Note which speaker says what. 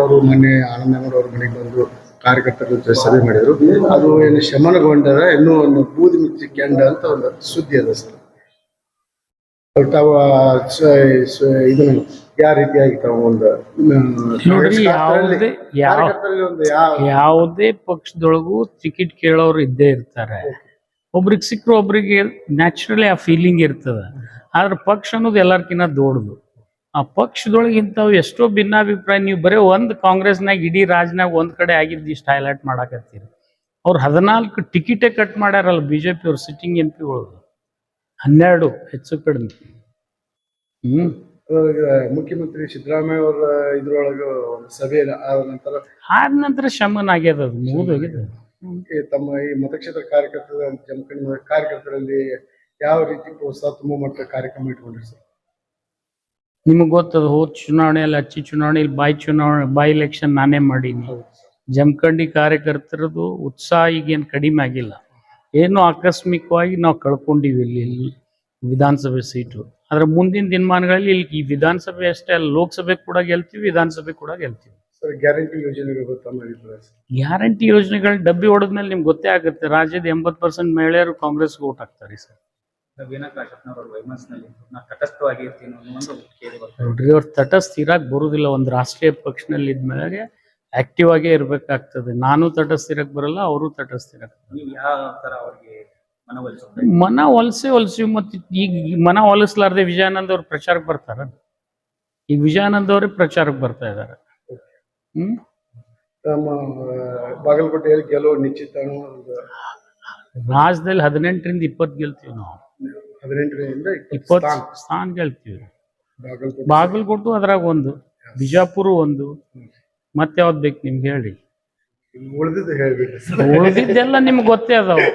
Speaker 1: ಅವರು ಮೊನ್ನೆ ಆನಂದ ಅವ್ರ ಮನೆಗೆ ಬಂದು ಕಾರ್ಯಕರ್ತರ ಜೊತೆ ಸಭೆ ಮಾಡಿದ್ರು. ಅದು ಏನು ಶಮನಗೊಂಡರ ಇನ್ನೂ ಒಂದು ಬೂದಿ ಮುಚ್ಚಿ ಕೆಂಡ ಅಂತ ಒಂದು ಸುದ್ದಿ ಅದ ಸರ್. ಅವ್ರು ತಾವು ಇದನ್ನು ಯಾವ ರೀತಿಯಾಗಿ ತಾವು ಒಂದು
Speaker 2: ಯಾವುದೇ ಪಕ್ಷದೊಳಗೂ ಟಿಕೆಟ್ ಕೇಳೋರು ಇದ್ದೇ ಇರ್ತಾರೆ. ಒಬ್ರಿಗೆ ಸಿಕ್ಕರು ಒಬ್ರಿಗೆ ನ್ಯಾಚುರಲಿ ಆ ಫೀಲಿಂಗ್ ಇರ್ತದ. ಆದ್ರೆ ಪಕ್ಷ ಅನ್ನೋದು ಎಲ್ಲರ್ಕಿನ್ನ ದೊಡ್ಡದು. ಆ ಪಕ್ಷದೊಳಗೆ ಇಂಥವು ಎಷ್ಟೋ ಭಿನ್ನಾಭಿಪ್ರಾಯ ನೀವು ಬರೀ ಒಂದು ಕಾಂಗ್ರೆಸ್ನಾಗ ಇಡೀ ರಾಜ್ನಾಗ ಒಂದು ಕಡೆ ಆಗಿದ್ದು ಇಷ್ಟು ಹೈಲೈಟ್ ಮಾಡಾಕತ್ತೀರಿ. ಅವ್ರು ಹದಿನಾಲ್ಕು ಟಿಕೆಟೇ ಕಟ್ ಮಾಡ್ಯಾರಲ್ಲ ಬಿ ಜೆ ಪಿ ಅವ್ರ ಸಿಟ್ಟಿಂಗ್ ಎಂ ಪಿಗಳು ಹನ್ನೆರಡು ಹೆಚ್ಚು ಕಡಿಮೆ.
Speaker 1: ಮುಖ್ಯಮಂತ್ರಿ ಸಿದ್ದರಾಮಯ್ಯ ಅವರ ಇದ್ರೊಳಗೆ ಸಭೆ ಆದ ನಂತರ
Speaker 2: ಆದ ನಂತರ ಶಮನ ಆಗ್ಯದ ಅದು ಮುಗಿದೋಗಿದೆ
Speaker 1: ತಮ್ಮ ಈ ಮತಕ್ಷೇತ್ರ ಕಾರ್ಯಕರ್ತರ ಕಾರ್ಯಕರ್ತರಲ್ಲಿ ಯಾವ ರೀತಿ ಪ್ರೋತ್ಸಾಹ ತುಂಬ ಮಟ್ಟ ಕಾರ್ಯಕ್ರಮ ಇಟ್ಕೊಂಡ್ರಿ ಸರ್
Speaker 2: ನಿಮಗೆ ಗೊತ್ತದ ಹೋದ್ ಚುನಾವಣೆಯಲ್ಲಿ ಅಚ್ಚಿ ಚುನಾವಣೆಯಲ್ಲಿ ಬಾಯ್ ಚುನಾವಣೆ ಬಾಯಿ ಎಲೆಕ್ಷನ್ ನಾನೇ ಮಾಡೀನಿ. ಜಮಖಂಡಿ ಕಾರ್ಯಕರ್ತರದು ಉತ್ಸಾಹ ಈಗೇನು ಕಡಿಮೆ ಆಗಿಲ್ಲ. ಏನೋ ಆಕಸ್ಮಿಕವಾಗಿ ನಾವು ಕಳ್ಕೊಂಡಿವಿ ಇಲ್ಲಿ ಇಲ್ಲಿ ವಿಧಾನಸಭೆ ಸೀಟು. ಆದ್ರೆ ಮುಂದಿನ ದಿನಮಾನಗಳಲ್ಲಿ ಇಲ್ಲಿ ಈ ವಿಧಾನಸಭೆ ಅಷ್ಟೇ ಅಲ್ಲ ಲೋಕಸಭೆ ಕೂಡ ಗೆಲ್ತೀವಿ ವಿಧಾನಸಭೆ ಕೂಡ ಗೆಲ್ತೀವಿ.
Speaker 1: ಸರ್ ಗ್ಯಾರಂಟಿ ಯೋಜನೆಗಳು
Speaker 2: ಗ್ಯಾರಂಟಿ ಯೋಜನೆಗಳು ಡಬ್ಬಿ ಹೊಡೆದ್ಮೇಲೆ ನಿಮ್ಗೆ ಗೊತ್ತೇ ಆಗುತ್ತೆ ರಾಜ್ಯದ ಎಂಬತ್ತು ಪರ್ಸೆಂಟ್ ಮಹಿಳೆಯರು ಕಾಂಗ್ರೆಸ್ಗೆ ಓಟ್ ಹಾಕ್ತಾರೆ ಸರ್. ನೋಡ್ರಿ ಅವ್ರ ತಟಸ್ಥ ಇರಕ್ ಬರುದಿಲ್ಲ ಒಂದು ರಾಷ್ಟ್ರೀಯ ಪಕ್ಷನಲ್ಲಿ ಇದ್ಮೇಲೆ ಆಕ್ಟಿವ್ ಆಗೇ ಇರ್ಬೇಕಾಗ್ತದೆ. ನಾನು ತಟಸ್ಥ ಇರಕ್ ಬರಲ್ಲ ಅವರು ತಟಸ್ಥ ಇರಕ್
Speaker 3: ನೀವು ಯಾವ ತರ ಅವ್ರಿಗೆ ಮನವೊಲಿಸುತ್ತೆ
Speaker 2: ಮನ ಒಲಸೆ ಒಲಸಿ ಮತ್ತೆ ಈಗ ಈ ಮನ ಒಲಿಸ್ಲಾರ್ದೆ ವಿಜಯಾನಂದ್ ಅವ್ರ ಪ್ರಚಾರಕ್ಕೆ ಬರ್ತಾರ. ಈಗ ವಿಜಯಾನಂದ ಅವರೇ ಪ್ರಚಾರಕ್ಕೆ ಬರ್ತಾ ಇದಾರೆ. ಹ್ಮ್?
Speaker 1: ನಮ್ಮ ಬಾಗಲಕೋಟೆಯಲ್ಲಿ ಗೆಲುವು ನಿಶ್ಚಿತ
Speaker 2: ರಾಜ್ಯದಲ್ಲಿ ಹದಿನೆಂಟರಿಂದ ಇಪ್ಪತ್ತು ಗೆಲ್ತೀವಿ ನಾವು.
Speaker 1: ಹದಿನೆಂಟರಿಂದ ಇಪ್ಪತ್ತು
Speaker 2: ಇಪ್ಪತ್ತು
Speaker 1: ಸ್ಥಾನ.
Speaker 2: ಗೆಲ್ತೀವಿ
Speaker 1: ಬಾಗಲಕೋಟೆ
Speaker 2: ಬಾಗಲಕೋಟು ಅದ್ರಾಗ ಒಂದು ಬಿಜಾಪುರ ಒಂದು. ಮತ್ತೆ ಯಾವ್ದು ಬೇಕು ನಿಮ್ಗೆ ಹೇಳಿ.
Speaker 1: ಉಳಿದಿದ್ದು ಹೇಳ್ಬಿಡ್ರಿ.
Speaker 2: ಉಳಿದಿದ್ದೆಲ್ಲ ನಿಮ್ಗೆ ಗೊತ್ತೇ ಅದಾವ.